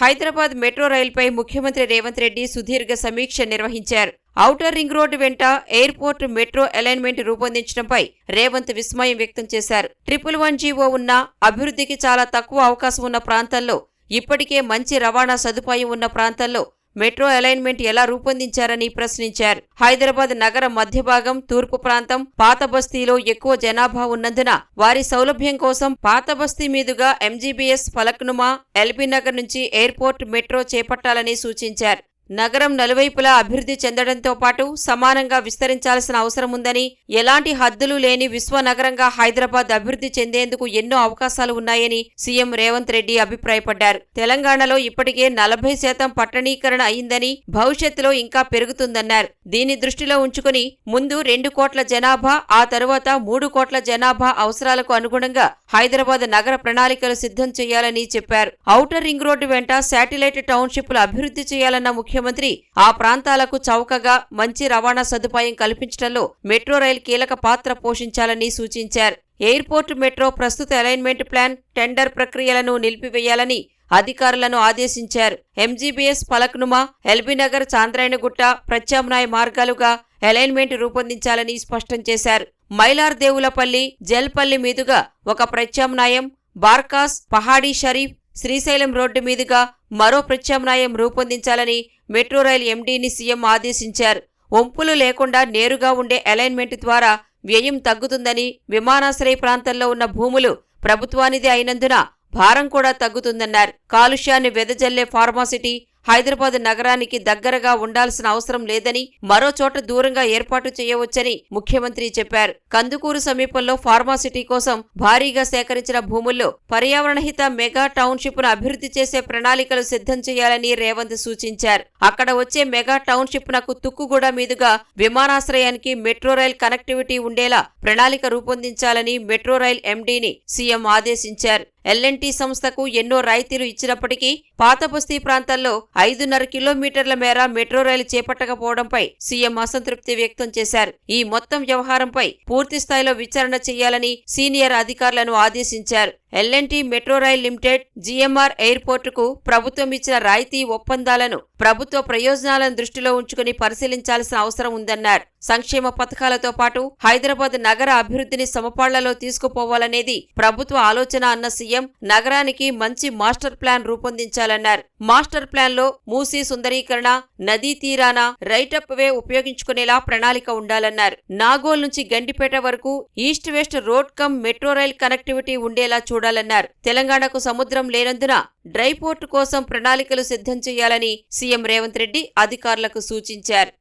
Hyderabad metro రైలుపై ముఖ్యమంత్రి రేవంత్ రెడ్డి సుదీర్ఘ సమీక్ష నిర్వహించారు. ఔటర్ రింగ్ రోడ్డు వెంట ఎయిర్పోర్ట్ మెట్రో అలైన్మెంట్ రూపొందించడంపై రేవంత్ విస్మయం వ్యక్తం చేశారు. ట్రిపుల్ వన్ జీవో ఉన్న అభివృద్ధికి చాలా తక్కువ అవకాశం ఉన్న ప్రాంతాల్లో ఇప్పటికే మంచి రవాణా సదుపాయం ఉన్న ప్రాంతాల్లో మెట్రో అలైన్మెంట్ ఎలా రూపొందించారని ప్రశ్నించారు. హైదరాబాద్ నగర మధ్యభాగం తూర్పు ప్రాంతం పాత బస్తీలో ఎక్కువ జనాభా ఉన్నందున వారి సౌలభ్యం కోసం పాత బస్తీ మీదుగా ఎంజీబీఎస్ ఫలక్నుమా ఎల్బీ నగర్ నుంచి ఎయిర్పోర్ట్ మెట్రో చేపట్టాలని సూచించారు. నగరం నలువైపులా అభివృద్ధి చెందడంతో పాటు సమానంగా విస్తరించాల్సిన అవసరం ఉందని ఎలాంటి హద్దులు లేని విశ్వనగరంగా హైదరాబాద్ అభివృద్ధి చెందేందుకు ఎన్నో అవకాశాలు ఉన్నాయని సీఎం రేవంత్ రెడ్డి అభిప్రాయపడ్డారు. తెలంగాణలో ఇప్పటికే నలభై శాతం పట్టణీకరణ అయిందని భవిష్యత్తులో ఇంకా పెరుగుతుందన్నారు. దీని దృష్టిలో ఉంచుకుని ముందు రెండు కోట్ల జనాభా ఆ తరువాత మూడు కోట్ల జనాభా అవసరాలకు అనుగుణంగా హైదరాబాద్ నగర ప్రణాళికలు సిద్ధం చేయాలని చెప్పారు. ఔటర్ రింగ్ రోడ్డు వెంట శాటిలైట్ టౌన్షిప్లు అభివృద్ధి చేయాలన్న ముఖ్యమంత్రి ఆ ప్రాంతాలకు చౌకగా మంచి రవాణా సదుపాయం కల్పించడంలో మెట్రో రైలు కీలక పాత్ర పోషించాలని సూచించారు. ఎయిర్పోర్ట్ మెట్రో ప్రస్తుత అలైన్మెంట్ ప్లాన్ టెండర్ ప్రక్రియలను నిలిపివేయాలని అధికారులను ఆదేశించారు. ఎంజీబీఎస్ ఫలక్నుమా ఎల్బీనగర్ చాంద్రాయణగుట్ట ప్రత్యామ్నాయ మార్గాలుగా అలైన్మెంట్ రూపొందించాలని స్పష్టం చేశారు. మైలార్ దేవులపల్లి జల్పల్లి మీదుగా ఒక ప్రత్యామ్నాయం బార్కాస్ పహాడీ షరీఫ్ శ్రీశైలం రోడ్డు మీదుగా మరో ప్రత్యామ్నాయం రూపొందించాలని మెట్రో రైల్ ఎండీని సీఎం ఆదేశించారు. వంపులు లేకుండా నేరుగా ఉండే అలైన్మెంట్ ద్వారా వ్యయం తగ్గుతుందని విమానాశ్రయ ప్రాంతంలో ఉన్న భూములు ప్రభుత్వానిది అయినందున భారం కూడా తగ్గుతుందన్నారు. కాలుష్యాన్ని వెదజల్లే ఫార్మాసిటీ హైదరాబాద్ నగరానికి దగ్గరగా ఉండాల్సిన అవసరం లేదని మరో చోట దూరంగా ఏర్పాటు చేయవచ్చని ముఖ్యమంత్రి చెప్పారు. కందుకూరు సమీపంలో ఫార్మాసిటీ కోసం భారీగా సేకరించిన భూముల్లో పర్యావరణహిత మెగా టౌన్షిప్ను అభివృద్ధి చేసే ప్రణాళికలు సిద్ధం చేయాలని రేవంత్ సూచించారు. అక్కడ వచ్చే మెగా టౌన్షిప్ నాకు తుక్కుగూడ మీదుగా విమానాశ్రయానికి మెట్రో రైల్ కనెక్టివిటీ ఉండేలా ప్రణాళిక రూపొందించాలని మెట్రో రైల్ ఎండీని సీఎం ఆదేశించారు. ఎల్ఎన్టీ సంస్థకు ఎన్నో రాయితీలు ఇచ్చినప్పటికీ పాత బస్తీ ప్రాంతాల్లో ఐదున్నర కిలోమీటర్ల మేర మెట్రో రైలు చేపట్టకపోవడంపై సీఎం అసంతృప్తి వ్యక్తం చేశారు. ఈ మొత్తం వ్యవహారంపై పూర్తి స్థాయిలో విచారణ చేయాలని సీనియర్ అధికారులను ఆదేశించారు. L N T metro rail limited GMR ఎయిర్పోర్టుకు ప్రభుత్వం ఇచ్చిన రాయితీ ఒప్పందాలను ప్రభుత్వ ప్రయోజనాలను దృష్టిలో ఉంచుకుని పరిశీలించాల్సిన అవసరం ఉందన్నారు. సంక్షేమ పథకాలతో పాటు హైదరాబాద్ నగర అభివృద్ధిని సమపాళ్ళలో తీసుకుపోవాలనేది ప్రభుత్వ ఆలోచన అన్న సీఎం నగరానికి మంచి మాస్టర్ ప్లాన్ రూపొందించాలన్నారు. మాస్టర్ ప్లాన్లో మూసీ సుందరీకరణ నదీ తీరాన రైటప్ వే ఉపయోగించుకునేలా ప్రణాళిక ఉండాలన్నారు. నాగోల్ నుంచి గండిపేట వరకు east west road cum metro rail connectivity ఉండేలా చూడాలన్నారు. తెలంగాణకు సముద్రం లేనందున డ్రై పోర్టు కోసం ప్రణాళికలు సిద్ధం చేయాలని సీఎం రేవంత్ రెడ్డి అధికారులకు సూచించారు.